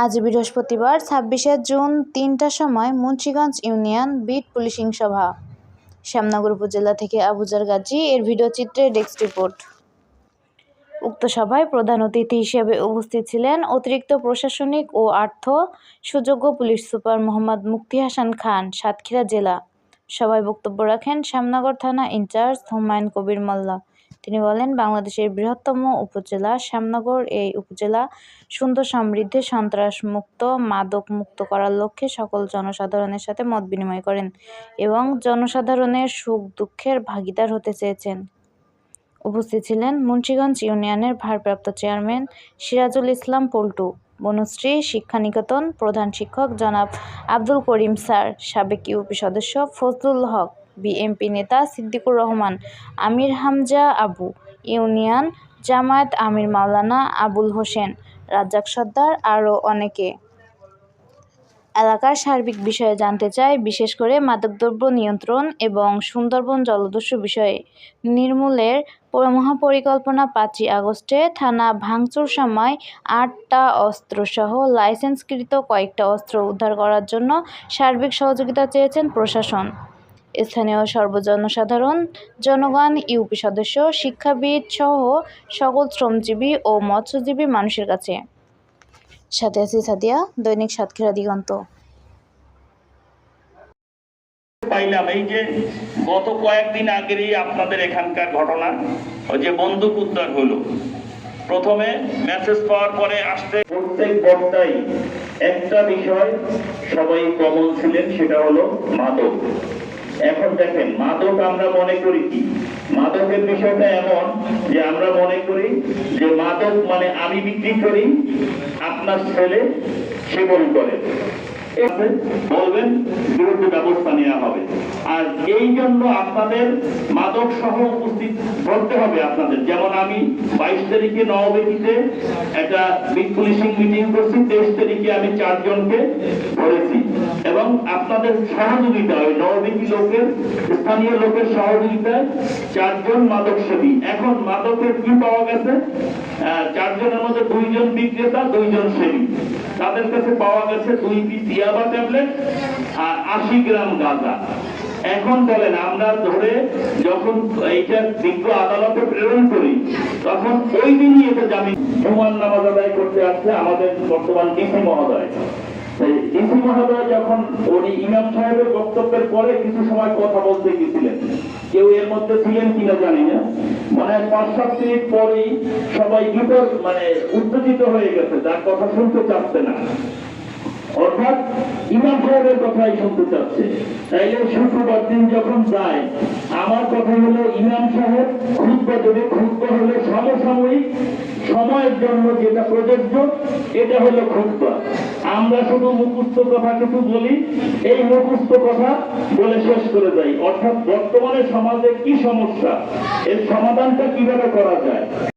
আজ বৃহস্পতিবার, ছাব্বিশে জুন তিনটার সময় মুন্সীগঞ্জ ইউনিয়ন বিট পুলিশিং সভা। শ্যামনগর উপজেলা থেকে আবুজার গাজী, এর ভিডিও চিত্রে ডেস্ক রিপোর্ট। উক্ত সভায় প্রধান অতিথি হিসেবে উপস্থিত ছিলেন অতিরিক্ত প্রশাসনিক ও আর্থ সুযোগ্য পুলিশ সুপার মোহাম্মদ মুক্তি হাসান খান, সাতক্ষীরা জেলা। সভায় বক্তব্য রাখেন শ্যামনগর থানা ইনচার্জ হুমায়ুন কবির মোল্লা। তিনি বলেন, বাংলাদেশের বৃহত্তম উপজেলা শ্যামনগর। এই উপজেলা সুন্দর সমৃদ্ধে সন্ত্রাস মুক্ত মাদক মুক্ত করার লক্ষ্যে সকল জনসাধারণের সাথে মত বিনিময় করেন এবং জনসাধারণের সুখ দুঃখের ভাগিদার হতে চেয়েছেন। উপস্থিত ছিলেন মুন্সীগঞ্জ ইউনিয়নের ভারপ্রাপ্ত চেয়ারম্যান সিরাজুল ইসলাম পল্টু, বনশ্রী শিক্ষানিকেতন প্রধান শিক্ষক জনাব আব্দুল করিম স্যার, সাবেক ইউপি সদস্য ফজলুল হক। বিএমপি নেতা সিদ্দিকুর রহমান, আমির হামজা আবু, ইউনিয়ন জামায়াত আমির মাওলানা আবুল হোসেন, রাজ্জাক সর্দার আরও অনেকে। এলাকার সার্বিক বিষয়ে জানতে চাই, বিশেষ করে মাদকদ্রব্য নিয়ন্ত্রণ এবং সুন্দরবন জলদস্যু বিষয়ে। নির্মূলের মহাপরিকল্পনা পাঁচই আগস্টে থানা ভাঙচুর সময় আটটা অস্ত্রসহ লাইসেন্সকৃত কয়েকটা অস্ত্র উদ্ধার করার জন্য সার্বিক সহযোগিতা চেয়েছেন প্রশাসন। স্থানীয় সর্বজনসাধারণ, জনগণ, ইউপি সদস্য, শিক্ষাবিদ সহ সকল শ্রমজীবী ও মৎস্যজীবী মানুষের কাছে। সাথে আছি সাদিয়া, দৈনিক সাতক্ষীরা দিগন্ত। পাইলাম এই যে গত কয়েকদিন আগেরই আপনাদের এখানকার ঘটনা, ওই যে বন্দুক উদ্ধার হলো। প্রথমে মেসেজ পাওয়ার পরে আসতে প্রত্যেক একটা বিষয় সবাই কমন ছিলেন, সেটা হলো মাদক। এখন দেখেন, মাদক আমরা মনে করি কি? মাদকের বিষয়টা এমন যে আমরা মনে করি যে মাদক মানে আমি বিক্রি করি, আপনার ছেলে সেবন করে। বলবেন, বিরুদ্ধে ব্যবস্থা নেওয়া হবে। আর এই জন্য আপনাদের মাদক সহ উপস্থিত হবে আপনাদের। যেমন আমি বাইশ তারিখে নববেদিতে একটা পুলিশিং মিটিং করছি, তেইশ তারিখে আমি চারজনকে ধরেছি। এবং আপনাদের সহযোগিতা ওই নববেদি লোকের, স্থানীয় লোকের সহযোগিতায় চারজন মাদক সেবী এখন মাদকের কি পাওয়া গেছে? চারজনের মধ্যে দুইজন বিক্রেতা, দুইজন সেবী। তাদের কাছে পাওয়া গেছে দুই পিস ইয়াবা ট্যাবলেট আর আশি গ্রাম গাঁজা। এখন বলেন, আমরা ধরে যখন এইটা বিজ্ঞ আদালতে প্রেরণ করি, তখন ওই দিনই এটা জামিন। হুমান নামাজ আদায় করতে আসছে আমাদের বর্তমান ডিসি মহোদয়। মহোদয় যখন উনি ইমাম সাহেবের বক্তব্যের পরে কিছু সময় কথা বলতে গেছিলেন। কেউ এর মধ্যে ছিলেন কিনা জানি না। মানে পাঁচ, সাত মিনিট পরেই সবাই বিপদ মানে উত্তেজিত হয়ে গেছে, যার কথা শুনতে চাচ্ছে না। অর্থাৎ ইমাম সাহেবের কথাই শুনতে চাচ্ছে। তাইলে শুক্রবার দিন যখন যায়, আমার কথা হলো ইমাম সাহেব খুদ্া দেবে। খুদ্া হলো সমসাময়িক সময়ের জন্য যেটা প্রযোজ্য, এটা হলো খুদ্া আমরা শুধু মুখস্থ কথা কিছু বলি, এই মুখস্থ কথা বলে শেষ করে যাই অর্থাৎ বর্তমানে সমাজে কি সমস্যা? এর সমাধানটা কীভাবে করা যায়?